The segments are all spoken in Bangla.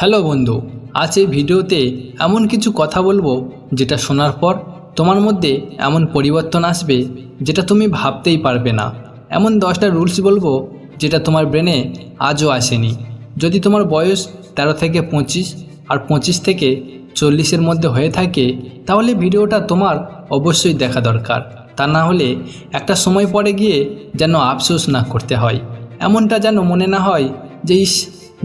হ্যালো বন্ধু, আজ এই ভিডিওতে এমন কিছু কথা বলব যেটা শোনার পর তোমার মধ্যে এমন পরিবর্তন আসবে যেটা তুমি ভাবতেই পারবে না। এমন দশটা রুলস বলব যেটা তোমার ব্রেনে আজও আসেনি। যদি তোমার বয়স তেরো থেকে পঁচিশ আর পঁচিশ থেকে চল্লিশের মধ্যে হয়ে থাকে, তাহলে ভিডিওটা তোমার অবশ্যই দেখা দরকার। তা না হলে একটা সময় পরে গিয়ে যেন আফসোস না করতে হয়। এমনটা যেন মনে না হয় যে, ইস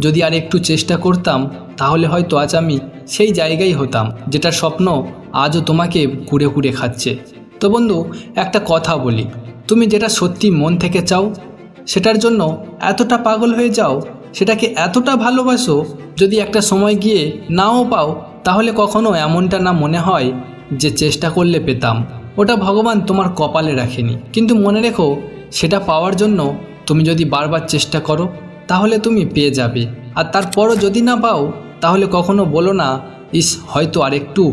যদি আর একটু চেষ্টা করতাম, তাহলে হয়তো আজ আমি সেই জায়গায় হতাম যেটার স্বপ্ন আজও তোমাকে কুড়ে কুড়ে খাচ্ছে। তো বন্ধু, একটা কথা বলি, তুমি যেটা সত্যি মন থেকে চাও, সেটার জন্য এতটা পাগল হয়ে যাও, সেটাকে এতটা ভালোবাসো, যদি একটা সময় গিয়ে নাও পাও, তাহলে কখনো এমনটা না মনে হয় যে চেষ্টা করলে পেতাম। ওটা ভগবান তোমার কপালে রাখেনি। কিন্তু মনে রেখো, সেটা পাওয়ার জন্য তুমি যদি বারবার চেষ্টা করো তাহলে তুমি পেয়ে যাবে। আর তারপরও যদি না পাও, তাহলে কখনো বলো না, ইস, হয়তো আরেকটু।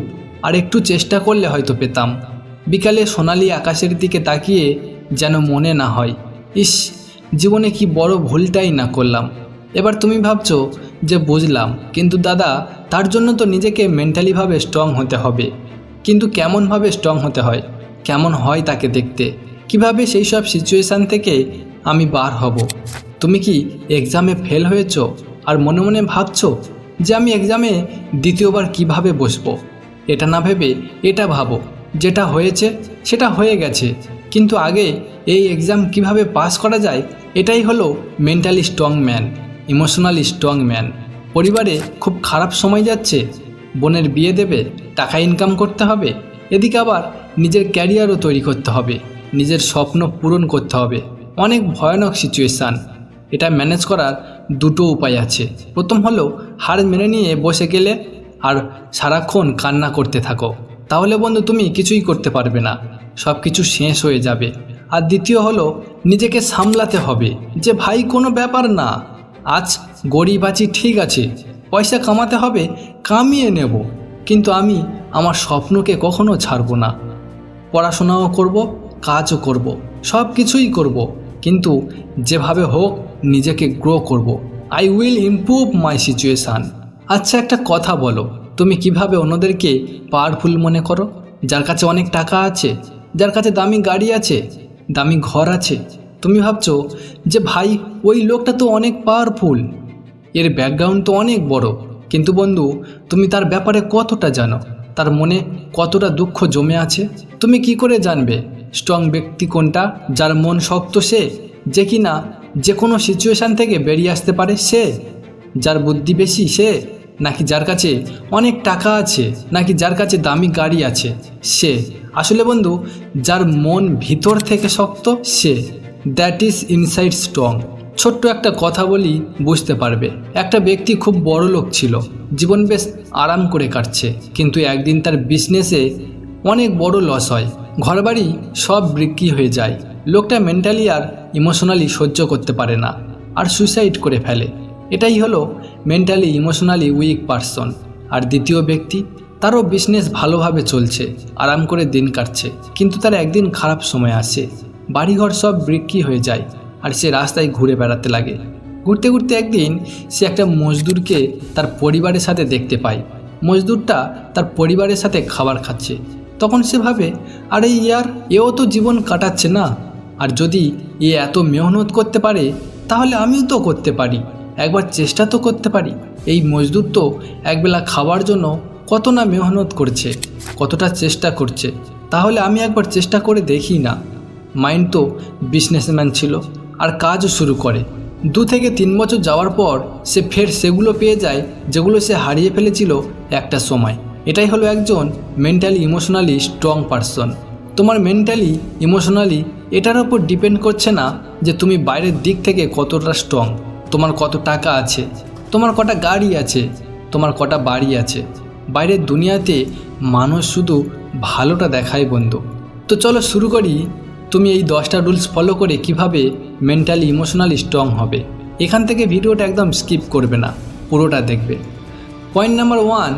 আর একটু চেষ্টা করলে হয়তো পেতাম। বিকালে সোনালি আকাশের দিকে তাকিয়ে যেন মনে না হয়, ইস, জীবনে কি বড় ভুলটাই না করলাম। এবার তুমি ভাবছ যে, বুঝলাম। কিন্তু দাদা, তার জন্য তো নিজেকে মেন্টালিভাবে স্ট্রং হতে হবে। কিন্তু কেমনভাবে স্ট্রং হতে হয়? কেমন হয় তাকে দেখতে? কীভাবে সেই সব সিচুয়েশান থেকে আমি বার হব? তুমি কি এক্সামে ফেল হয়েছো? আর মনে মনে ভাবছ যে আমি এক্সামে দ্বিতীয়বার কীভাবে বসবো? এটা না ভেবে এটা ভাবো। যেটা হয়েছে সেটা হয়ে গেছে। কিন্তু আগে এই এক্সাম কীভাবে পাস করা যায়, এটাই হলো mentally strong man emotionally strong man পরিবারে খুব খারাপ সময় যাচ্ছে, বোনের বিয়ে দেবে, টাকা ইনকাম করতে হবে, এদিকে আবার নিজের ক্যারিয়ারও তৈরি করতে হবে, নিজের স্বপ্ন পূরণ করতে হবে। অনেক ভয়ানক সিচুয়েশান এটা ম্যানেজ করার দুটো উপায় আছে। প্রথম হলো, হার মেনে নিয়ে বসে গেলে আর সারাক্ষণ কান্না করতে থাকো। তাহলে বন্ধু তুমি কিছুই করতে পারবে না সব কিছু শেষ হয়ে যাবে। আর দ্বিতীয় হলো, নিজেকে সামলাতে হবে যে ভাই কোনো ব্যাপার না, আজ গরিব আছি, ঠিক আছে, পয়সা কামাতে হবে, কামিয়ে নেব, কিন্তু আমি আমার স্বপ্নকে কখনো ছাড়বো না। পড়াশোনাও করব, কাজও করব সব কিছুই করব। কিন্তু যেভাবে হোক নিজেকে গ্রো করব। I will improve my situation আচ্ছা একটা কথা বলো। তুমি কীভাবে অন্যদেরকে পাওয়ারফুল মনে করো? যার কাছে অনেক টাকা আছে, যার কাছে দামি গাড়ি আছে, দামি ঘর আছে। তুমি ভাবছ যে, ভাই, ওই লোকটা তো অনেক পাওয়ারফুল এর ব্যাকগ্রাউন্ড তো অনেক বড়। কিন্তু বন্ধু, তুমি তার ব্যাপারে কতটা জানো? তার মনে কতটা দুঃখ জমে আছে? তুমি কি করে জানবে? স্ট্রং ব্যক্তি কোনটা, যার মন শক্ত সে, যে কিনা যে কোনো সিচুয়েশান থেকে বেরিয়ে আসতে পারে সে? যার বুদ্ধি বেশি সে? নাকি যার কাছে অনেক টাকা আছে, নাকি যার কাছে দামি গাড়ি আছে? সে। আসলে বন্ধু, যার মন ভিতর থেকে শক্ত সে। দ্যাট ইজ ইনসাইড স্ট্রং ছোট্ট একটা কথা বলি, বুঝতে পারবে। একটা ব্যক্তি খুব বড় লোক ছিল। জীবন বেশ আরাম করে কাটছে। কিন্তু একদিন তার বিজনেসে অনেক বড় লস হয়। ঘরবাড়ি সব বিক্রি হয়ে যায়। লোকটা মেন্টালি আর ইমোশনালি সহ্য করতে পারে না আর সুইসাইড করে ফেলে। এটাই হলো মেন্টালি ইমোশনালি উইক পারসন আর দ্বিতীয় ব্যক্তি, তারও বিজনেস ভালোভাবে চলছে, আরাম করে দিন কাটছে। কিন্তু তার একদিন খারাপ সময় আসে। বাড়িঘর সব বিক্রি হয়ে যায় আর সে রাস্তায় ঘুরে বেড়াতে লাগে। ঘুরতে ঘুরতে একদিন সে একটা মজদুরকে তার পরিবারের সাথে দেখতে পায়। মজদুরটা তার পরিবারের সাথে খাবার খাচ্ছে। তখন সে ভাবে, আরে ইয়ার, এও তো জীবন কাটাচ্ছে না। আর যদি এ এত মেহনত করতে পারে, তাহলে আমিও তো করতে পারি। একবার চেষ্টা তো করতে পারি। এই মজদুর তো একবেলা খাওয়ার জন্য কত না মেহনত করছে, কতটা চেষ্টা করছে। তাহলে আমি একবার চেষ্টা করে দেখি না। মাইন্ড তো বিজনেসম্যান ছিল আর কাজও শুরু করে। দু থেকে তিন বছর যাওয়ার পর সে ফের সেগুলো পেয়ে যায়, যেগুলো সে হারিয়ে ফেলেছিল একটা সময়। এটাই হলো একজন মেন্টালি ইমোশনালি স্ট্রং পারসন তোমার মেন্টালি ইমোশনালি এটার ওপর ডিপেন্ড করছে না যে তুমি বাইরের দিক থেকে কতটা স্ট্রং তোমার কত টাকা আছে, তোমার কটা গাড়ি আছে, তোমার কটা বাড়ি আছে। বাইরের দুনিয়াতে মানুষ শুধু ভালোটা দেখায় বন্ধু। তো চলো শুরু করি, তুমি এই দশটা রুলস ফলো করে কীভাবে মেন্টালি ইমোশনালি স্ট্রং হবে। এখান থেকে ভিডিওটা একদম স্কিপ করবে না, পুরোটা দেখবে। Point number one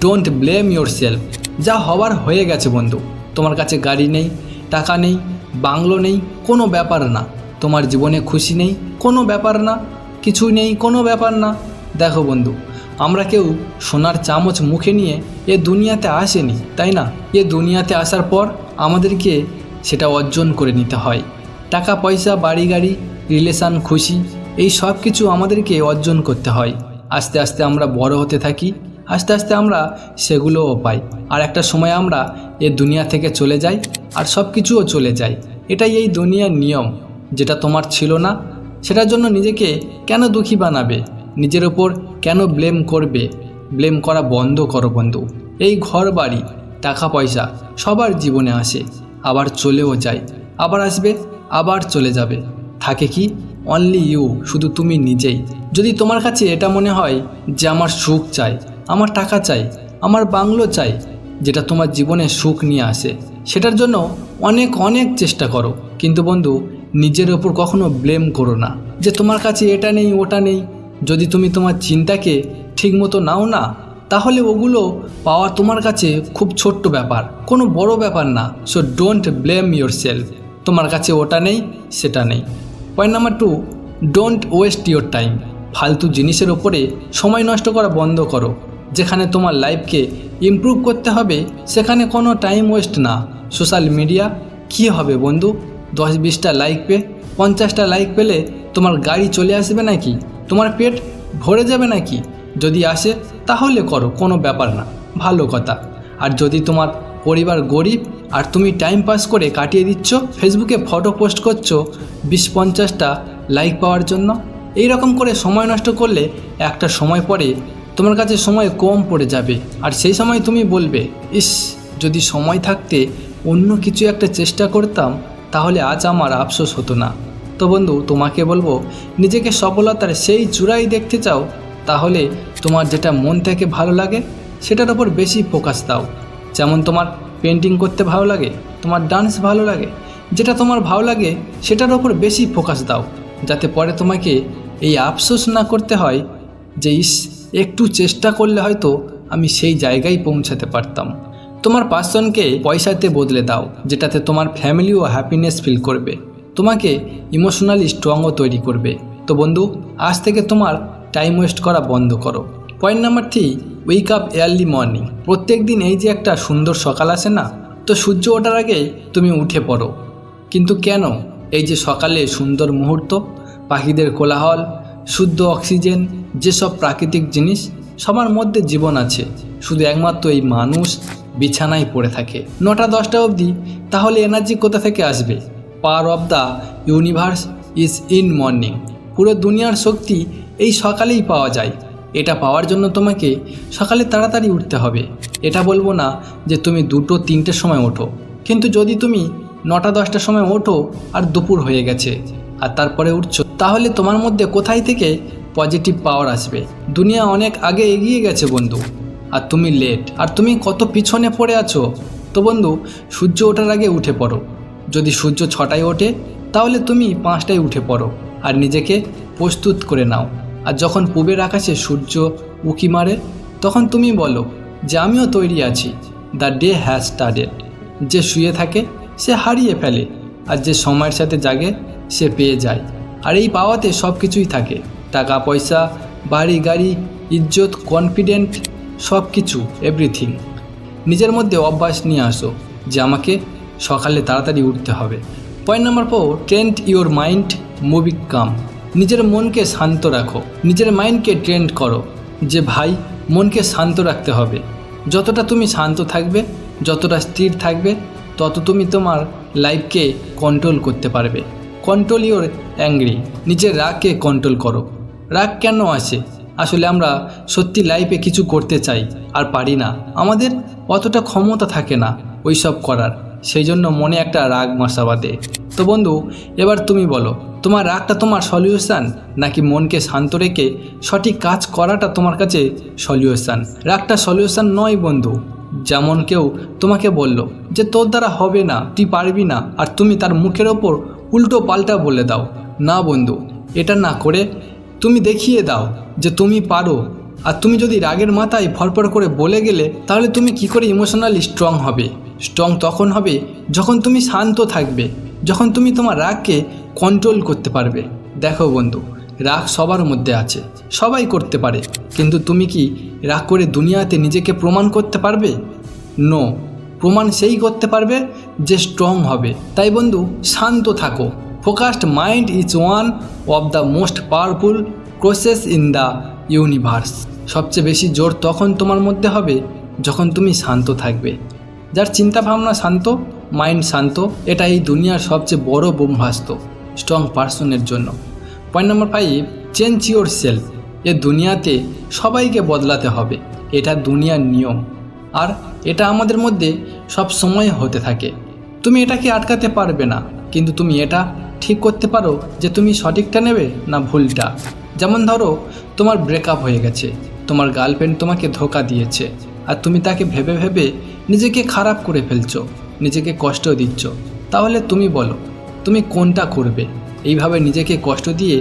don't blame yourself যা হওয়ার হয়ে গেছে বন্ধু। তোমার কাছে গাড়ি নেই, টাকা নেই, বাংলো নেই, কোনো ব্যাপার না। তোমার জীবনে খুশি নেই, কোনো ব্যাপার না। কিছু নেই, কোনো ব্যাপার না। দেখো বন্ধু, আমরা কেউ সোনার চামচ মুখে নিয়ে এ দুনিয়াতে আসেনি, তাই না? এ দুনিয়াতে আসার পর আমাদেরকে সেটা অর্জন করে নিতে হয়। টাকা, পয়সা, বাড়ি, গাড়ি রিলেশান খুশি, এই সব কিছু আমাদেরকে অর্জন করতে হয়। আস্তে আস্তে আমরা বড় হতে থাকি আস্তে আস্তে আমরা সেগুলোও পাই। আর একটা সময় আমরা এ দুনিয়া থেকে চলে যাই আর সব কিছুও চলে যায় এটাই এই দুনিয়ার নিয়ম, যেটা তোমার ছিল না, সেটার জন্য নিজেকে কেন দুঃখী বানাবে? নিজের ওপর কেন ব্লেম করবে? ব্লেম করা বন্ধ করো বন্ধু। এই ঘর বাড়ি টাকা পয়সা সবার জীবনে আসে, আবার চলেও যায়, আবার আসবে, আবার চলে যাবে। থাকে কি? অনলি ইউ শুধু তুমি নিজেই। যদি তোমার কাছে এটা মনে হয় যে আমার সুখ চাই আমার টাকা চাই, আমার বাংলো চাই, যেটা তোমার জীবনে সুখ নিয়ে আসে। সেটার জন্য অনেক অনেক চেষ্টা করো। কিন্তু বন্ধু, নিজের ওপর কখনো ব্লেম করো না। যে তোমার কাছে এটা নেই, ওটা নেই, যদি তুমি তোমার চিন্তাকে ঠিকমতো নাও না, তাহলে ওগুলো পাওয়া তোমার কাছে খুব ছোট্ট ব্যাপার। কোনো বড় ব্যাপার না। So don't blame yourself তোমার কাছে ওটা নেই, সেটা নেই। Point number two don't waste your time ফালতু জিনিসের ওপরে সময় নষ্ট করা বন্ধ করো। যেখানে তোমার লাইফকে ইমপ্রুভ করতে হবে, সেখানে কোনো টাইম ওয়েস্ট না। সোশ্যাল মিডিয়া কী হবে বন্ধু? দশ বিশটা লাইক পে পঞ্চাশটা লাইক পেলে তোমার গাড়ি চলে আসবে নাকি? তোমার পেট ভরে যাবে নাকি? যদি আসে, তাহলে করো, কোনো ব্যাপার না, ভালো কথা। আর যদি তোমার পরিবার গরিব, আর তুমি টাইম পাস করে কাটিয়ে দিচ্ছ ফেসবুকে ফটো পোস্ট করছ, বিশ পঞ্চাশটা লাইক পাওয়ার জন্য এই রকম করে সময় নষ্ট করলে একটা সময় পরে তোমার কাছে সময় কম পড়ে যাবে। আর সেই সময় তুমি বলবে, ইস, যদি সময় থাকতে অন্য কিছু একটা চেষ্টা করতাম, তাহলে আজ আমার আফসোস হতো না। তো বন্ধু, তোমাকে বলব, নিজেকে সফলতার সেই চূড়াই দেখতে চাও, তাহলে তোমার যেটা মন থেকে ভালো লাগে, সেটার ওপর বেশি ফোকাস দাও। যেমন তোমার পেন্টিং করতে ভালো লাগে, তোমার ডান্স ভালো লাগে, যেটা তোমার ভালো লাগে, সেটার ওপর বেশি ফোকাস দাও, যাতে পরে তোমাকে এই আফসোস না করতে হয় যে, ইস একটু চেষ্টা করলে হয়তো আমি সেই জায়গায় পৌঁছাতে পারতাম। তোমার পার্সনকে পয়সাতে বদলে দাও, যেটাতে তোমার ফ্যামিলিও হ্যাপিনেস ফিল করবে। তোমাকে ইমোশনালি স্ট্রংও তৈরি করবে। তো বন্ধু, আজ থেকে তোমার টাইম ওয়েস্ট করা বন্ধ করো। Point number three wake up early morning প্রত্যেক দিন এই যে একটা সুন্দর সকাল আসে না, তো সূর্য ওঠার আগেই তুমি উঠে পড়ো। কিন্তু কেন এই যে সকালে সুন্দর মুহূর্ত? পাখিদের কোলাহল শুদ্ধ অক্সিজেন, যেসব প্রাকৃতিক জিনিস সবার মধ্যে জীবন আছে, শুধু একমাত্র এই মানুষ বিছানায় পড়ে থাকে। নটা দশটা অবধি, তাহলে এনার্জি কোথা থেকে আসবে? Power of the universe is in morning পুরো দুনিয়ার শক্তি এই সকালেই পাওয়া যায়। এটা পাওয়ার জন্য তোমাকে সকালে তাড়াতাড়ি উঠতে হবে। এটা বলব না যে তুমি দুটো, তিনটের সময় ওঠো। কিন্তু যদি তুমি নটা, দশটার সময় ওঠো আর দুপুর হয়ে গেছে আর তারপরে উঠছো। তাহলে তোমার মধ্যে কোথায় থেকে পজিটিভ পাওয়ার আসবে? দুনিয়া অনেক আগে এগিয়ে গেছে বন্ধু। আর তুমি লেট আর তুমি কত পিছনে পড়ে আছো? তো বন্ধু, সূর্য ওঠার আগে উঠে পড়ো। যদি সূর্য ছটায় ওঠে, তাহলে তুমি পাঁচটায় উঠে পড়ো। আর নিজেকে প্রস্তুত করে নাও। আর যখন পূবের আকাশে সূর্য উকি মারে, তখন তুমি বলো যে আমিও তৈরি আছি। দ্য ডে হ্যাজ স্টার্টেড যে শুয়ে থাকে, সে হারিয়ে ফেলে। আর যে সময়ের সাথে জাগে সে পেয়ে যায়। আর এই পাওয়াতে সব কিছুই থাকে। টাকা, পয়সা, বাড়ি, গাড়ি, ইজ্জত কনফিডেন্ট সব কিছু এভরিথিং নিজের মধ্যে অভ্যাস নিয়ে আসো, যে আমাকে সকালে তাড়াতাড়ি উঠতে হবে। Point number four train your mind movie calm নিজের মনকে শান্ত রাখো। নিজের মাইন্ডকে ট্রেন্ড করো, যে ভাই, মনকে শান্ত রাখতে হবে। যতটা তুমি শান্ত থাকবে, যতটা স্থির থাকবে, তত তুমি তোমার লাইফকে কন্ট্রোল করতে পারবে। কন্ট্রোল ইওর অ্যাংরি নিজের রাগকে কন্ট্রোল করো। রাগ কেন আসে? আসলে আমরা সত্যি লাইফে কিছু করতে চাই আর পারি না। আমাদের অতটা ক্ষমতা থাকে না ওই সব করার। সেই জন্য মনে একটা রাগ মশা বাঁধে। তো বন্ধু, এবার তুমি বলো, তোমার রাগটা তোমার সলিউশান নাকি মনকে শান্ত রেখে সঠিক কাজ করাটা তোমার কাছে সলিউশান রাগটা সলিউশন নয় বন্ধু। যেমন কেউ তোমাকে বলল যে তোর দ্বারা হবে না, তুই পারবি না, আর তুমি তার মুখের ওপর উল্টো পাল্টা বলে দাও। না বন্ধু, এটা না করে তুমি দেখিয়ে দাও যে তুমি পারো। আর তুমি যদি রাগের মাথায় ফরফর করে বলে গেলে, তাহলে তুমি কি করে ইমোশনালি স্ট্রং হবে? স্ট্রং তখন হবে যখন তুমি শান্ত থাকবে, যখন তুমি তোমার রাগকে কন্ট্রোল করতে পারবে। দেখো বন্ধু, রাগ সবার মধ্যে আছে, সবাই করতে পারে। কিন্তু তুমি কি রাগ করে দুনিয়াতে নিজেকে প্রমাণ করতে পারবে? নো প্রমাণ সেই করতে পারবে যে স্ট্রং হবে। তাই বন্ধু, শান্ত থাকো। Focused mind is one of the most powerful process in the universe সবচেয়ে বেশি জোর তখন তোমার মধ্যে হবে যখন তুমি শান্ত থাকবে। যার চিন্তা ভাবনা শান্ত মাইন্ড শান্ত এটা এই দুনিয়ার সবচেয়ে বড় ব্রহ্মাস্ত্র স্ট্রং পার্সনের জন্য। Point number five change yourself এ দুনিয়াতে সবাইকে বদলাতে হবে। এটা দুনিয়ার নিয়ম। আর এটা আমাদের মধ্যে সব সময় হতে থাকে। তুমি এটাকে আটকাতে পারবে না, কিন্তু তুমি এটা ঠিক করতে পারো যে তুমি সঠিকটা নেবে না ভুলটা। যেমন ধরো, তোমার ব্রেকআপ হয়ে গেছে, তোমার গার্লফ্রেন্ড তোমাকে ধোকা দিয়েছে, আর তুমি তাকে ভেবে ভেবে নিজেকে খারাপ করে ফেলছো, নিজেকে কষ্ট দিচ্ছ। তাহলে তুমি বলো, তুমি কোনটা করবে? এইভাবে নিজেকে কষ্ট দিয়ে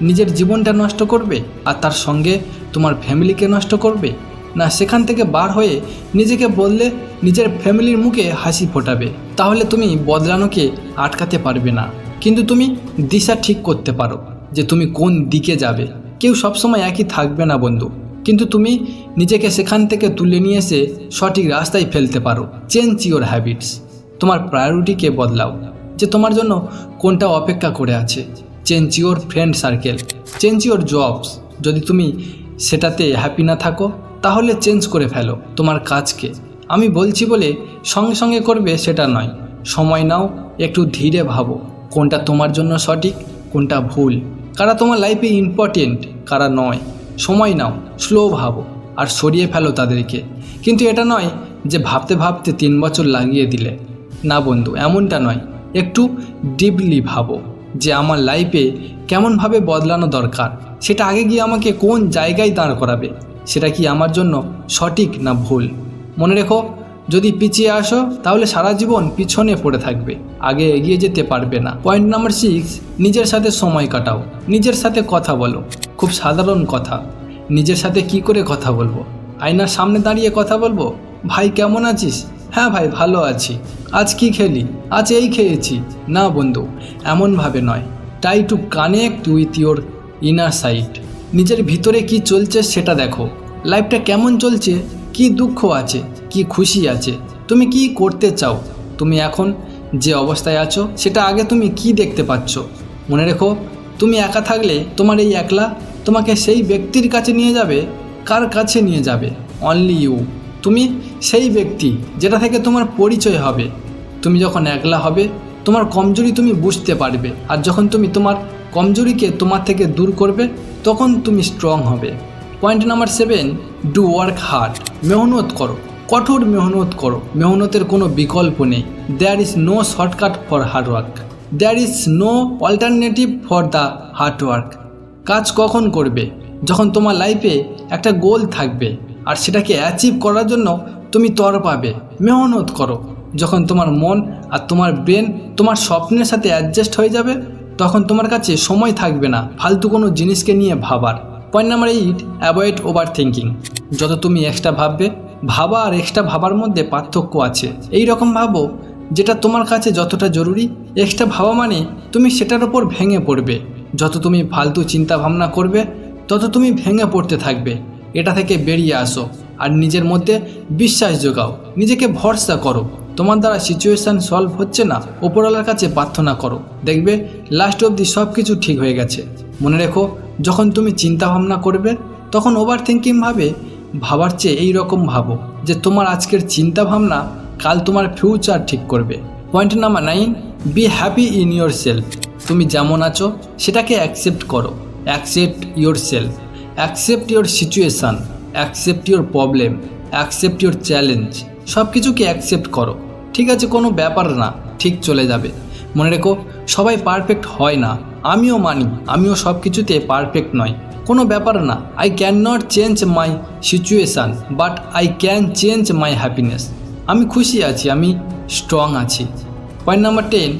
নিজের জীবনটা নষ্ট করবে, আর তার সঙ্গে তোমার ফ্যামিলিকে নষ্ট করবে? না, সেখান থেকে বার হয়ে নিজেকে বললে নিজের ফ্যামিলির মুখে হাসি ফোটাবে। তাহলে তুমি বদলানোকে আটকাতে পারবে না। কিন্তু তুমি দিশা ঠিক করতে পারো যে তুমি কোন দিকে যাবে। কেউ সবসময় একই থাকবে না, বন্ধু। কিন্তু তুমি নিজেকে সেখান থেকে তুলে নিয়ে এসে সঠিক রাস্তায় ফেলতে পারো। চেঞ্জ ইওর হ্যাবিটস তোমার প্রায়োরিটিকে বদলাও। যে তোমার জন্য কোনটা অপেক্ষা করে আছে। Change your friend circle change your jobs যদি তুমি সেটাতে হ্যাপি না থাকো তাহলে চেঞ্জ করে ফেলো তোমার কাজকে। আমি বলছি বলে সঙ্গে সঙ্গে করবে সেটা নয়। সময় নাও, একটু ধীরে ভাবো। কোনটা তোমার জন্য সঠিক, কোনটা ভুল। কারা তোমার লাইফে ইম্পর্টেন্ট কারা নয়। সময় নাও স্লো ভাবো আর সরিয়ে ফেলো তাদেরকে। কিন্তু এটা নয় যে ভাবতে ভাবতে তিন বছর লাগিয়ে দিলে। না বন্ধু, এমনটা নয়। একটু ডিপলি ভাবো যে আমার লাইফে কেমনভাবে বদলানো দরকার। সেটা আগে গিয়ে আমাকে কোন জায়গায় দাঁড় করাবে? সেটা কি আমার জন্য সঠিক না ভুল? মনে রেখো, যদি পিছিয়ে আসো, তাহলে সারা জীবন পিছনে পড়ে থাকবে, আগে এগিয়ে যেতে পারবে না। পয়েন্ট নাম্বার সিক্স নিজের সাথে সময় কাটাও। নিজের সাথে কথা বলো। খুব সাধারণ কথা। নিজের সাথে কি করে কথা বলব? আয়নার সামনে দাঁড়িয়ে কথা বলব? ভাই, কেমন আছিস? হ্যাঁ ভাই, ভালো আছি। আজ কি খেলি? আজ এই খেয়েছি। না বন্ধু, এমনভাবে নয়। Try to connect with your inner side নিজের ভিতরে কি চলছে সেটা দেখো। লাইফটা কেমন চলছে, কি দুঃখ আছে, কি খুশি আছে, তুমি কি করতে চাও, তুমি এখন যে অবস্থায় আছো, সেটা আগে তুমি কি দেখতে পাচ্ছ? মনে রেখো, তুমি একা থাকলে তোমার এই একলা তোমাকে সেই ব্যক্তির কাছে নিয়ে যাবে, কার কাছে নিয়ে যাবে? অনলি ইউ তুমি সেই ব্যক্তি যেটা থেকে তোমার পরিচয় হবে। তুমি যখন একলা হবে, তোমার কমজোরি তুমি বুঝতে পারবে। আর যখন তুমি তোমার কমজোরিকে তোমার থেকে দূর করবে, তখন তুমি স্ট্রং হবে। Point number seven do work hard মেহনত করো, কঠোর মেহনত করো। মেহনতের কোনো বিকল্প নেই। There is no shortcut for hard work there is no alternative for the hard work কাজ কখন করবে? যখন তোমার লাইফে একটা গোল থাকবে, আর সেটাকে অ্যাচিভ করার জন্য তুমি তর পাবে। মেহনত করো। যখন তোমার মন আর তোমার ব্রেন তোমার স্বপ্নের সাথে অ্যাডজাস্ট হয়ে যাবে তখন তোমার কাছে সময় থাকবে না ফালতু কোনো জিনিসকে নিয়ে ভাবার। Point number eight avoid overthinking যত তুমি এক্সট্রা ভাববে, ভাবা আর এক্সট্রা ভাবার মধ্যে পার্থক্য আছে। এই রকম ভাবো, যেটা তোমার কাছে যতটা জরুরি এক্সট্রা ভাবা মানে তুমি সেটার ওপর ভেঙে পড়বে। যত তুমি ফালতু চিন্তা ভাবনা করবে, তত তুমি ভেঙে পড়তে থাকবে। এটা থেকে বেরিয়ে আসো আর নিজের মধ্যে বিশ্বাস যোগাও নিজেকে ভরসা করো। তোমার দ্বারা সিচুয়েশান সলভ হচ্ছে না ওপরওয়ালার কাছে প্রার্থনা করো। দেখবে লাস্ট অবধি সব কিছু ঠিক হয়ে গেছে। মনে রেখো, যখন তুমি চিন্তা ভাবনা করবে, তখন ওভার থিঙ্কিং ভাবে ভাবার চেয়ে এই রকম ভাবো যে তোমার আজকের চিন্তা ভাবনা কাল তোমার ফিউচার ঠিক করবে। Point number nine be happy in yourself তুমি যেমন আছো, সেটাকে অ্যাকসেপ্ট করো। Accept yourself accept your situation accept your problem accept your challenge সব কিছুকে অ্যাকসেপ্ট করো। ঠিক আছে, কোনো ব্যাপার না, ঠিক চলে যাবে। মনে রেখো, সবাই পারফেক্ট হয় না। আমিও মানি, আমিও সব কিছুতে পারফেক্ট নয়। কোনো ব্যাপার না I cannot change my situation but I can change my happiness আমি খুশি আছি, আমি স্ট্রং আছি। পয়েন্ট নাম্বার টেন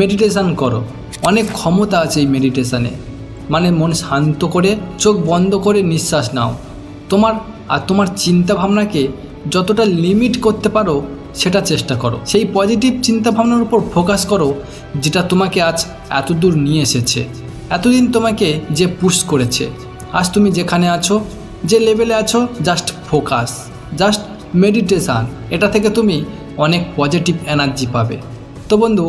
মেডিটেশান করো। অনেক ক্ষমতা আছে এই মেডিটেশানে মানে মন শান্ত করে, চোখ বন্ধ করে নিঃশ্বাস নাও। তোমার আর তোমার চিন্তা ভাবনাকে যতটা লিমিট করতে পারো সেটা চেষ্টা করো। সেই পজিটিভ চিন্তা ভাবনার উপর ফোকাস করো, যেটা তোমাকে আজ এত দূর নিয়ে এসেছে। এতদিন তোমাকে যে পুশ করেছে। আজ তুমি যেখানে আছো, যে লেভেলে আছো জাস্ট ফোকাস জাস্ট মেডিটেশান এটা থেকে তুমি অনেক পজিটিভ এনার্জি পাবে। তো বন্ধু,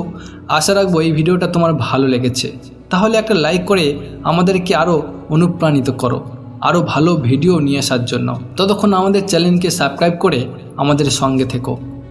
আশা রাখব এই ভিডিওটা তোমার ভালো লেগেছে। তাহলে একটা লাইক করে আমাদেরকে আরও অনুপ্রাণিত করো আরও ভালো ভিডিও নিয়ে আসার জন্য। ততক্ষণ আমাদের চ্যানেলকে সাবস্ক্রাইব করে আমাদের সঙ্গে থেকো।